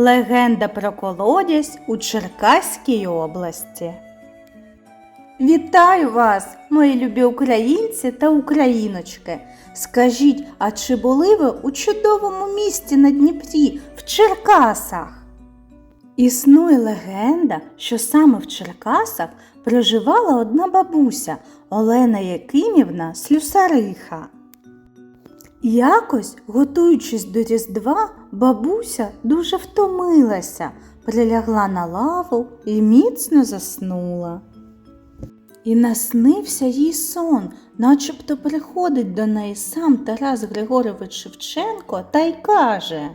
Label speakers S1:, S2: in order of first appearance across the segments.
S1: Легенда про колодязь у Черкаській області. Вітаю вас, мої любі українці та україночки. Скажіть, а чи були ви у чудовому місті на Дніпрі в Черкасах? Існує легенда, що саме в Черкасах проживала одна бабуся Олена Якимівна Слюсариха. Якось, готуючись до Різдва, бабуся дуже втомилася, прилягла на лаву і міцно заснула. І наснився їй сон, начебто приходить до неї сам Тарас Григорович Шевченко та й каже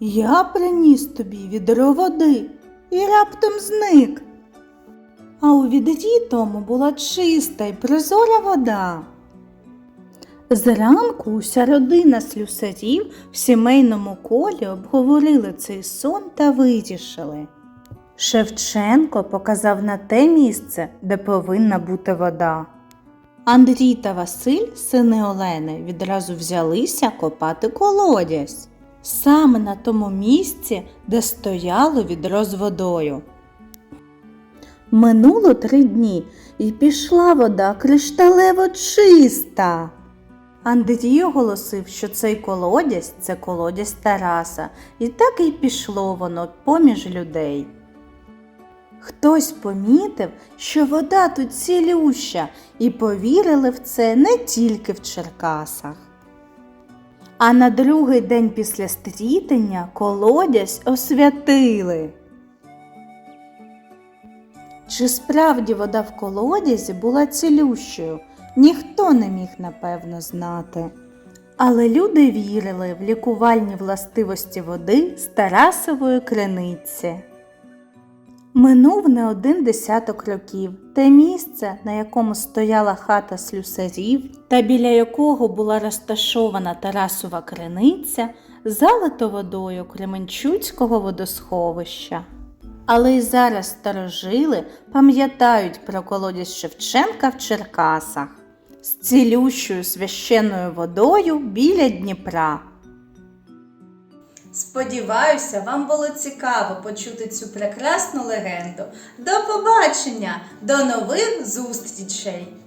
S1: Я приніс тобі відро води і раптом зник. А у відрі тому була чиста й прозора вода. Зранку уся родина слюсарів в сімейному колі обговорили цей сон та вирішили. Шевченко показав на те місце, де повинна бути вода. Андрій та Василь, сини Олени, відразу взялися копати колодязь саме на тому місці, де стояло відро з водою. Минуло три дні, і пішла вода кришталево чиста. Андрій оголосив, що цей колодязь це колодязь Тараса, і так і пішло воно поміж людей. Хтось помітив, що вода тут цілюща, і повірили в це не тільки в Черкасах. А на другий день після стрітення колодязь освятили. Чи справді вода в колодязі була цілющою, ніхто не міг напевно знати. Але люди вірили в лікувальні властивості води з Тарасової криниці. Минув не один десяток років. Те місце, на якому стояла хата слюсарів та біля якого була розташована Тарасова криниця, залито водою Кременчуцького водосховища. Але й зараз старожили пам'ятають про колодязь Шевченка в Черкасах з цілющою священною водою біля Дніпра. Сподіваюся, вам було цікаво почути цю прекрасну легенду. До побачення, до нових зустрічей!